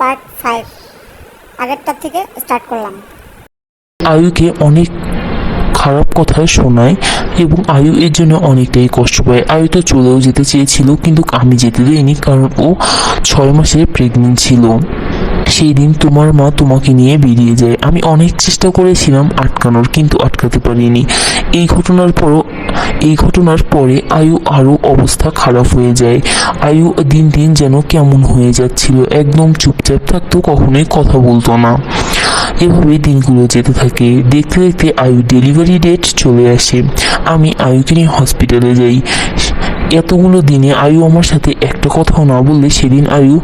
Part five আগেরটার থেকে start করলাম। আয়ুকে অনেক খারাপ কথা শোনায় এবং আয়ু এর জন্য অনেকটাই কষ্ট পায়। আয়ু তো চলেও যেতে চেয়েছিল, কিন্তু আমি যেতে দিইনি কারণ ও ছয় মাসের প্রেগনেন্ট ছিল। সেই দিন তোমার মা তোমাকে নিয়ে বেরিয়ে যায়। আমি অনেক চেষ্টা করেছিলাম আটকানোর, কিন্তু আটকাতে পারিনি। এই ঘটনার পরও এই ঘটনার পরে আয়ু আরও অবস্থা খারাপ হয়ে যায়। আয়ু দিন দিন যেন কেমন হয়ে যাচ্ছিল, একদম চুপচাপ থাকতো কখনোই কথা বলতো না। এভাবে দিনগুলো যেতে থাকে। দেখতে দেখতে আয়ু ডেলিভারি ডেট চলে আসে। আমি আয়ুকে নিয়ে হসপিটালে যাই। এতগুলো দিনে আয়ু আমার সাথে একটা কথাও না বললে সেদিন আয়ু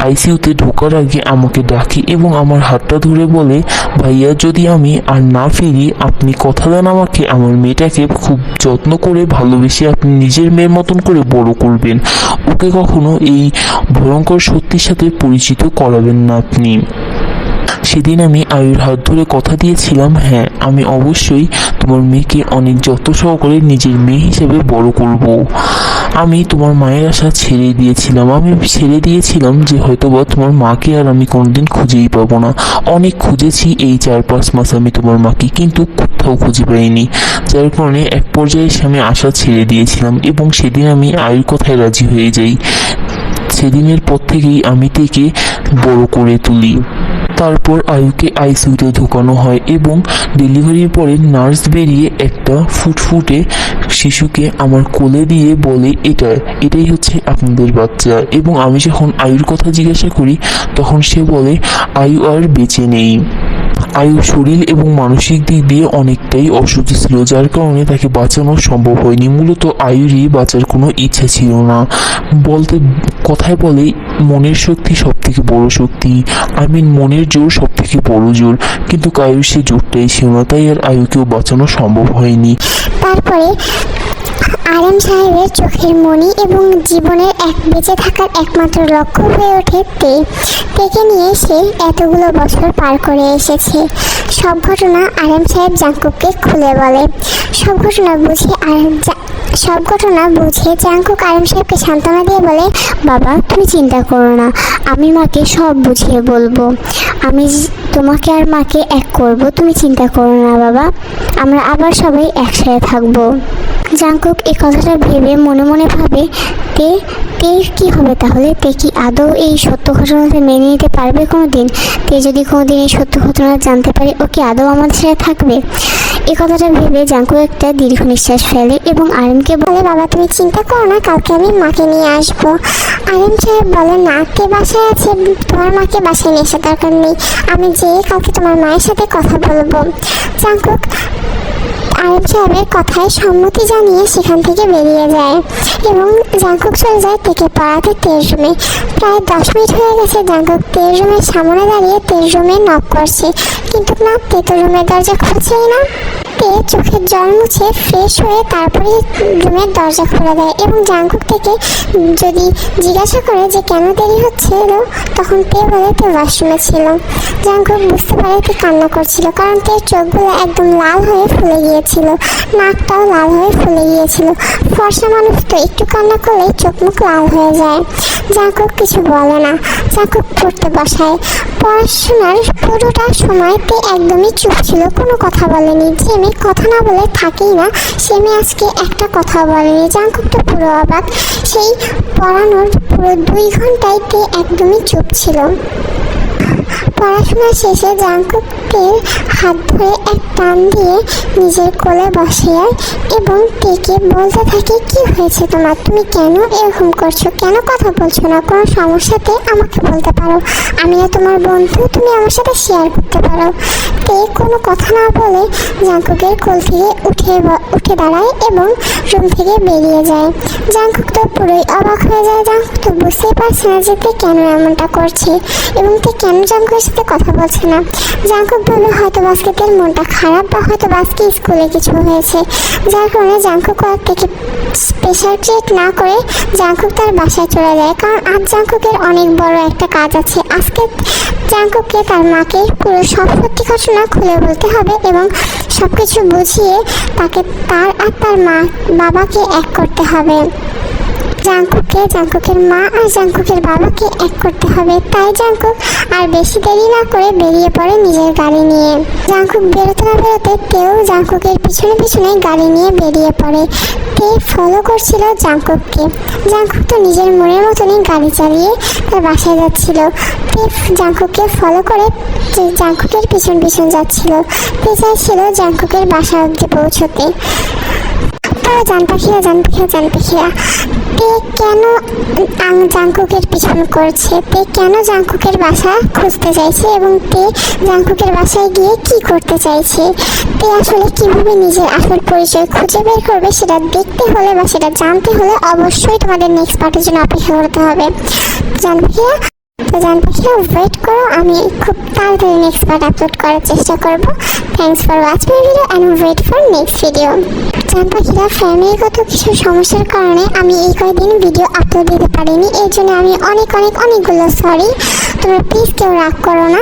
আইসিইউতে ঢোকার আগে আমাকে ডাকে এবং আমার হাতটা ধরে বলে, ভাইয়া, যদি আমি আর না ফিরি, আপনি কথা দেন আমাকে। আমার মেয়েটাকে খুব যত্ন করে ভালোবেসে আপনি নিজের মেয়ের মতন করে বড় করবেন। ওকে কখনো এই ভয়ঙ্কর সত্যির সাথে পরিচিত করাবেন না আপনি। সেদিন আমি আয়ুর হাত ধরে কথা দিয়েছিলাম হ্যাঁ আমি অবশ্যই তোমার মেয়েকে অনেক যত্ন সহকারে নিজের মেয়ে হিসেবে বড় করব। আমি তোমার মায়ের আশা ছেড়ে দিয়েছিলাম। আমি ছেড়ে দিয়েছিলাম যে হয়তোবা তোমার মাকে আর আমি কোনোদিন খুঁজেই পাবো না। অনেক খুঁজেছি এই চার পাঁচ মাস আমি তোমার মাকে, কিন্তু কোথাও খুঁজে পাইনি। যার কারণে এক পর্যায়ে এসে আমি আশা ছেড়ে দিয়েছিলাম এবং সেদিন আমি আয়ুর কথায় রাজি হয়ে যাই। সেদিনের পর থেকেই আমি থেকে বড় করে তুলি। তারপর আয়ুকে আইসিউতে ঢোকানো হয় এবং ডেলিভারির পরে নার্স বেরিয়ে একটা ফুটফুটে শিশুকে আমার কোলে দিয়ে বলে, এটা, এটাই হচ্ছে আপনাদের বাচ্চা। এবং আমি যখন আয়ুর কথা জিজ্ঞাসা করি, তখন সে বলে, আয়ু আর বেঁচে নেই। আয়ু, শরীর এবং মানসিক দিক দিয়ে অনেকটাই অসুস্থ ছিল, যার কারণে তাকে বাঁচানো সম্ভব হয়নি। মূলত আয়ুরই বাঁচার কোনো ইচ্ছা ছিল না। বলতে, কথায় বলে, মনের শক্তি সব থেকে বড় শক্তি। আই মিন মনের জোর সব থেকে বড় জোর। কিন্তু আয়ুর সে জোরটাই ছিল না, তাই আর আয়ুকেও বাঁচানো সম্ভব হয়নি। তারপরে আরএম সাহেবের চোখের মণি এবং জীবনের এক বেঁচে থাকার একমাত্র লক্ষ্য হয়ে ওঠে তে। তেকে নিয়ে সে এতগুলো বছর পার করে এসেছে। সব ঘটনা আরএম সাহেব জাঙ্কুককে খুলে বলে। সব ঘটনা বুঝে আর সব ঘটনা বুঝে জাঙ্কুক আরএম সাহেবকে সান্ত্বনা দিয়ে বলে, বাবা, তুমি চিন্তা করো না। আমি মাকে সব বুঝিয়ে বলব। আমি তোমাকে আর মাকে এক করব, তুমি চিন্তা করো না বাবা। আমরা আবার সবাই একসাথে থাকব। জাঙ্কুক এই কথাটা ভেবে মনে মনে ভাবে, তে তে কি হবে তাহলে? তে কি আদৌ এই সত্য ঘটনাটা মেনে নিতে পারবে কোনো দিন তে যদি কোনো দিন এই সত্য ঘটনা জানতে পারে, ও কি আদৌ আমাদের সাথে থাকবে? এই কথাটা ভেবে জাঙ্কুক একটা দীর্ঘ নিঃশ্বাস ফেলে এবং আরেমকে বলে, বাবা, তুমি চিন্তা করো না, কালকে আমি মাকে নিয়ে আসব। আরেম সাহেব বলে না কে বাসায় আছে? তোমার মাকে বাসায় নিয়ে আসার দরকার নেই। আমি যেয়ে কালকে তোমার মায়ের সাথে কথা বলব। জাঙ্কুক আরব সাহেবের কথায় সম্মতি জানিয়ে সেখান থেকে বেরিয়ে যায়। এবং জাঙ্কুক চলে যায় থেকে পাড়াতে তেজ রুমে। প্রায় দশ মিনিট হয়ে গেছে জাঙ্কুক তেজ রুমের সামনে দাঁড়িয়ে তেজ রুমে নক করছে। কিন্তু না তে তো রুমের দরজা খুলছেই না। তে চোখের জল মুছে ফ্রেশ হয়ে তারপরে রুমের দরজা খুলে দেয় এবং জাঙ্কুক থেকে যদি জিজ্ঞাসা করে যে কেন দেরি হচ্ছিল, তখন তে বলে তে ওয়াশরুমে ছিল। জাঙ্কুক বুঝতে পারে তে কান্না করছিল, কারণ তে চোখগুলো একদম লাল হয়ে ফুলে গিয়েছিল, নাকটাও লাল হয়ে ফুলে গিয়েছিল। ফর্সা মানুষ তো একটু কান্না করলেই চোখ মুখ লাল হয়ে যায়। জাঙ্কুক কিছু বলে না। জাঙ্কুক পড়তে বসায়। পড়াশোনার পুরোটা সময় তে একদমই চুপ ছিল, কোনো কথা বলেনি। যে মেয়ে কথা না বলে থাকেই না সে মেয়ে আজকে একটা কথা বলেনি। তো পুরো অবাক। সেই পড়ানোর পুরো দুই ঘন্টায় একদমই চুপ ছিল। পড়াশোনা শেষে জাঙ্কুকের হাত ধরে এক টান দিয়ে নিজের কোলে বসিয়ে এবং তেকে বলতে থাকে, কি হয়েছে তোমার? তুমি কেন এরকম করছ? কেন কথা বলছো না? কোনো সমস্যাতে আমাকে বলতে পারো। আমি না তোমার বন্ধু, তুমি আমার সাথে শেয়ার করতে পারো। তে কোনো কথা না বলে জাঙ্কুকের কোল থেকে উঠে উঠে দাঁড়ায় এবং রুম থেকে বেরিয়ে যায়। জাঙ্কুক তো পুরোই অবাক হয়ে যায়। জাঙ্কুক তো বুঝতেই পারছে না যে তে কেন এমনটা করছে এবং তে কেন জাঙ্কুকের সাথে কথা বলছে না। জাঙ্কুক ভাবে হয়তো বাস্কেটের মনটা খারাপ বা হয়তো বাস্কে স্কুলে কিছু হয়েছে। যার কারণে জাঙ্কুক আর থেকে ট্রিট না করে জাঙ্কুক তার বাসায় চলে যায়। কারণ আজ জাঙ্কুকের অনেক বড় একটা কাজ আছে। আজকে জাঙ্কুককে তার মাকে পুরো সব সত্যি ঘটনা খুলে বলতে হবে এবং সব কিছু বুঝিয়ে তাকে তার আর তার মা, বাবাকে এক করতে হবে। জাঙ্কুককে জাঙ্কুকের মা আর জাঙ্কুকের বাবাকে এক করতে হবে। তাই জাঙ্কুক আর বেশি দেরি না করে বেরিয়ে পড়ে নিজের গাড়ি নিয়ে। জাংকুক বেরোতে না বেরোতে তেও জাংকুকের পিছনে পিছনে গাড়ি নিয়ে বেরিয়ে পড়ে। তে ফলো করছিল জাংকুককে? জাংকুক তো নিজের মনের মতনই গাড়ি চালিয়ে তার বাসায় যাচ্ছিল। তে জাংকুককে ফলো করে যে জাংকুকের পিছন পিছন যাচ্ছিল। তে চাইছিল জাংকুকের বাসা অব্দি পৌঁছতে? জান পাখিরা জান পাখিরা জান পাখিরা তে কেন জাংকুকের পিছন করছে? তে কেন জাংকুকের বাসা খুঁজতে চাইছে এবং তে জাংকুকের বাসায় গিয়ে কি করতে চাইছে? তে আসলে কীভাবে নিজের আসল পরিচয় খুঁজে বের করবে সেটা দেখতে হলে বা সেটা জানতে হলে অবশ্যই তোমাদের নেক্সট পার্টের জন্য অপেক্ষা করতে হবে। জান তো জান ওয়েট করো, আমি খুব তাড়াতাড়ি নেক্সট পার্ট আপলোড করার চেষ্টা করব। Thanks for watch my video and wait for next video জান পাখিরা ফ্যামিলিগত কিছু সমস্যার কারণে আমি এই কয়েকদিন ভিডিও আপলোড দিতে পারিনি, এর জন্য আমি অনেক অনেক, অনেকগুলো সরি তোমরা প্লিজ কেউ রাগ করো না।